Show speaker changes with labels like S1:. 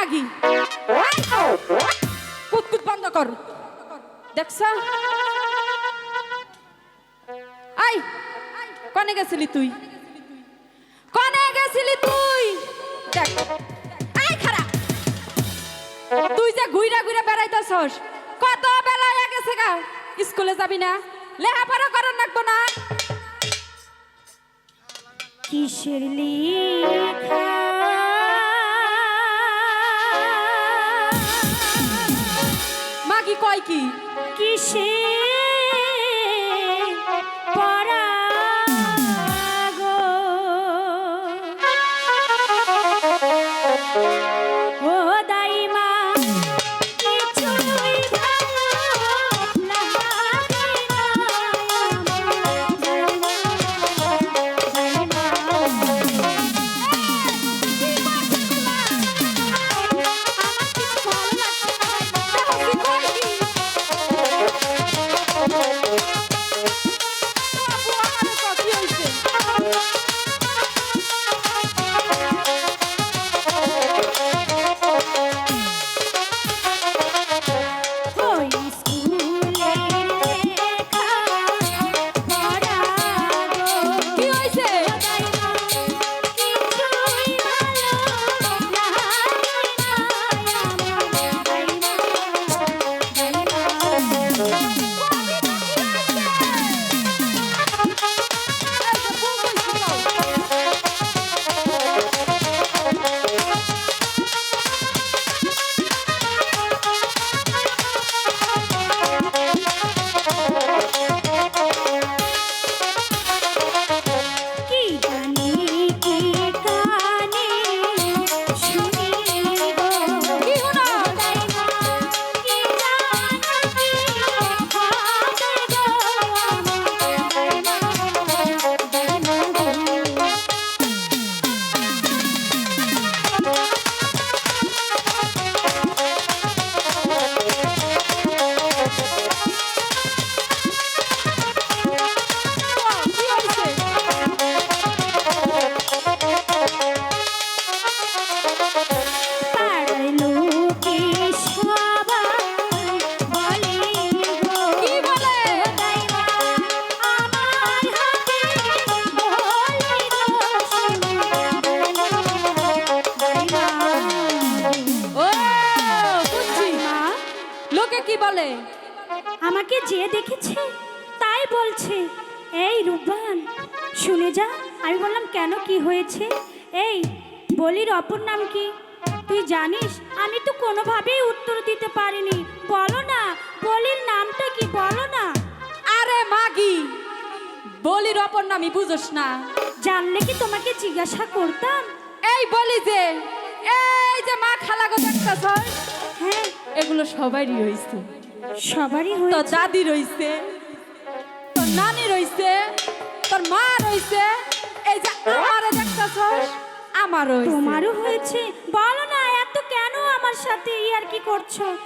S1: মাগি কুতকুত বন্ধ কর। দেখছ? আই, কনে গেছিলি তুই? কনে গেছিলি তুই? দেখ। আই, খারাপ। তুই যে ঘুইরা ঘুইরা বেড়াইতেছস, কত বেলা হয়ে গেছে গা। স্কুলে যাবি না? লেখাপড়া করার লাগবো না?
S2: কিসের লেখা?
S1: কয় কি?
S2: কিসে বলে আমাকে যে দেখেছে তাই বলছে। এই রূপবান শুনে যা। আমি বললাম কেন? কি হয়েছে? এই বলির অপর নাম কি? তুই জানিস আমি তো কোনোভাবেই উত্তর দিতে পারিনি। বলো না বলির নামটা কি? বলো না।
S1: আরে মাগি বলির অপর নামই বুঝোস না।
S2: জানলে কি তোমাকে জিজ্ঞাসা করতাম?
S1: এই বলি যে যে মা খালাগো দেখতেছ?
S2: হ্যাঁ
S1: এগুলো সবারই রইছে।
S2: সবারই
S1: তোর দাদি রইছে তোর নানি রইছে তোর মা রইছে এই যে আমারে দেখতেছ আমারও হইছে।
S2: তোমারও হয়েছে? বলো না এত কেন আমার সাথে ইয়ার কি করছ?